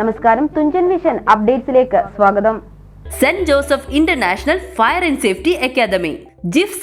നമസ്കാരം തുഞ്ചൻ വിഷൻ അപ്ഡേറ്റ്സിലേക്ക് സ്വാഗതം. Saint Joseph international fire and safety academy ജിഫ്സ.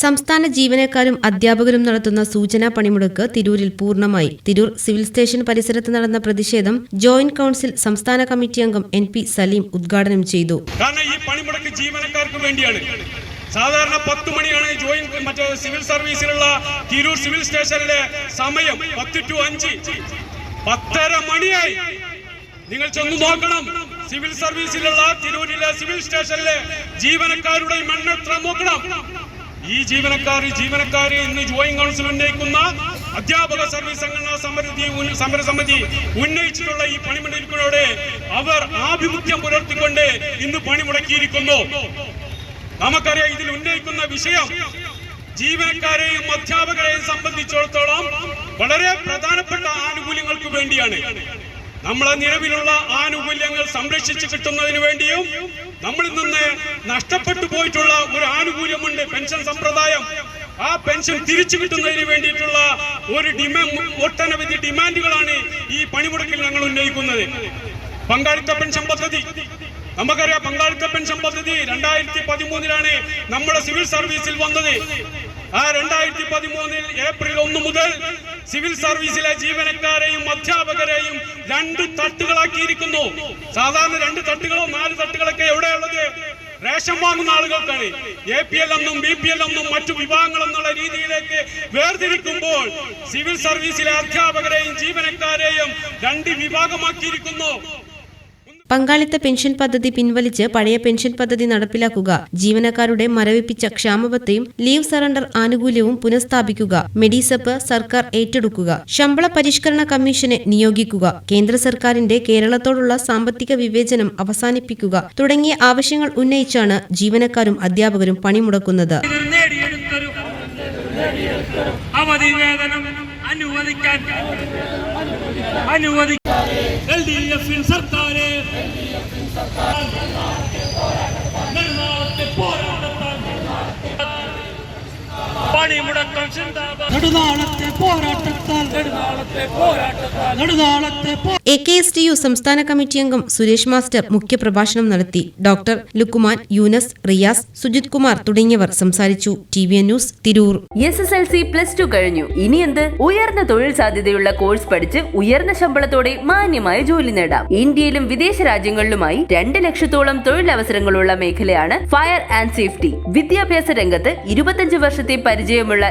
സംസ്ഥാന ജീവനക്കാരും അധ്യാപകരും നടത്തുന്ന സൂചനാ പണിമുടക്ക് തിരൂരിൽ പൂർണമായി. തിരൂർ സിവിൽ സ്റ്റേഷൻ പരിസരത്ത് നടന്ന പ്രതിഷേധം ജോയിന്റ് കൌൺസിൽ സംസ്ഥാന കമ്മിറ്റി അംഗം എൻ പി സലീം ഉദ്ഘാടനം ചെയ്തു. കാരണം ഈ പണിമുടക്ക് ജീവനക്കാർക്ക് വേണ്ടിയാണ്. സാധാരണ പത്ത് മണിയാണ് ജോയിൻ മറ്റേ സിവിൽ സർവീസിലുള്ള തിരൂർ സിവിൽ സ്റ്റേഷനിലെ സമയം പത്ത് ടു അഞ്ച്. പത്തര മണിയായി. നിങ്ങൾ ചെന്ന് നോക്കണം. സിവിൽ സർവീസിലുള്ള തിരൂരിലെ സിവിൽ സ്റ്റേഷനിലെ ജീവനക്കാരുടെ മണ്ണെത്ര നോക്കണം. ഈ ജീവനക്കാർ ജീവനക്കാർ ഇന്ന് ജോയിന്റ് കൗൺസിൽ ഉന്നയിക്കുന്ന അധ്യാപക സർവീസ് സംഘടനാ സമരതി സമരസമിതി ഉന്നയിച്ചിട്ടുള്ള ഈ പണിമുടക്കിനോട് അവർ ആഭിമുഖ്യം പുലർത്തിക്കൊണ്ട് ഇന്ന് പണിമുടക്കിയിരിക്കുന്നു. നമുക്കറിയാം ഇതിൽ ഉന്നയിക്കുന്ന വിഷയം ജീവനക്കാരെയും അധ്യാപകരെയും സംബന്ധിച്ചിടത്തോളം വളരെ പ്രധാനപ്പെട്ട ആനുകൂല്യങ്ങൾക്ക് വേണ്ടിയാണ്. നമ്മളെ നിലവിലുള്ള ആനുകൂല്യങ്ങൾ സംരക്ഷിച്ചു കിട്ടുന്നതിന് വേണ്ടിയും നമ്മളിൽ നിന്ന് നഷ്ടപ്പെട്ടു പോയിട്ടുള്ള ഒരു ആനുകൂല്യമുണ്ട് പെൻഷൻ സമ്പ്രദായം. ആ പെൻഷൻ തിരിച്ചു കിട്ടുന്നതിന് വേണ്ടിയിട്ടുള്ള ഒരു ഡിമാൻഡ് ഒട്ടനവധി ഡിമാൻഡുകളാണ് ഈ പണിമുടക്കിൽ ഞങ്ങൾ ഉന്നയിക്കുന്നത്. പങ്കാളിത്ത പെൻഷൻ പദ്ധതി. നമുക്കറിയാം പങ്കാളിത്ത പെൻഷൻ പദ്ധതി രണ്ടായിരത്തി പതിമൂന്നിലാണ് നമ്മുടെ സിവിൽ സർവീസിൽ വന്നത്. ആ രണ്ടായിരത്തി പതിമൂന്നിൽ ഏപ്രിൽ ഒന്ന് മുതൽ സിവിൽ സർവീസിലെ ജീവനക്കാരെയും അധ്യാപകരെയും രണ്ട് തട്ടുകളാക്കിയിരിക്കുന്നു. സാധാരണ രണ്ട് തട്ടുകളോ നാല് തട്ടുകളൊക്കെ എവിടെയുള്ളത്? റേഷൻ വാങ്ങുന്ന ആളുകൾക്കാണ്. എ പി എൽ എന്നും ബി പി എൽ എന്നും മറ്റു വിഭാഗങ്ങൾ എന്നുള്ള രീതിയിലേക്ക് വേർതിരിക്കുമ്പോൾ സിവിൽ സർവീസിലെ അധ്യാപകരെയും ജീവനക്കാരെയും രണ്ട് വിഭാഗമാക്കിയിരിക്കുന്നു. പങ്കാളിത്ത പെൻഷൻ പദ്ധതി പിൻവലിച്ച് പഴയ പെൻഷൻ പദ്ധതി നടപ്പിലാക്കുക. ജീവനക്കാരുടെ മരവിപ്പിച്ച ക്ഷാമബത്തയും ലീവ് സറണ്ടർ ആനുകൂല്യവും പുനഃസ്ഥാപിക്കുക. മെഡിസപ്പ് സർക്കാർ ഏറ്റെടുക്കുക. ശമ്പള പരിഷ്കരണ കമ്മീഷനെ നിയോഗിക്കുക. കേന്ദ്ര സർക്കാരിന്റെ കേരളത്തോടുള്ള സാമ്പത്തിക വിവേചനം അവസാനിപ്പിക്കുക. തുടങ്ങിയ ആവശ്യങ്ങൾ ഉന്നയിച്ചാണ് ജീവനക്കാരും അധ്യാപകരും പണിമുടക്കുന്നത്. അവധി വേതനം അനുവദിക്കാൻ. അനുവദിക്കാൻ എൽ ഡി എഫിൻ எல்டிஎஃப்பின் Sarkar A K S T U സംസ്ഥാന കമ്മിറ്റി അംഗം സുരേഷ് മാസ്റ്റർ മുഖ്യപ്രഭാഷണം നടത്തി. ഡോക്ടർ ലുക്കുമാൻ യൂനസ് റിയാസ് സുജിത് കുമാർ തുടങ്ങിയവർ സംസാരിച്ചു. T V news Tirur. S S L C plus two കഴിഞ്ഞു. ഇനി എന്ത്? ഉയർന്ന തൊഴിൽ സാധ്യതയുള്ള കോഴ്സ് പഠിച്ച് ഉയർന്ന ശമ്പളത്തോടെ മാന്യമായ ജോലി നേടാം. ഇന്ത്യയിലും വിദേശ രാജ്യങ്ങളിലുമായി രണ്ട് ലക്ഷത്തോളം തൊഴിലവസരങ്ങളുള്ള മേഖലയാണ് ഫയർ ആൻഡ് സേഫ്റ്റി. വിദ്യാഭ്യാസ രംഗത്ത് ഇരുപത്തഞ്ച് വർഷത്തെ പരിചയമുള്ള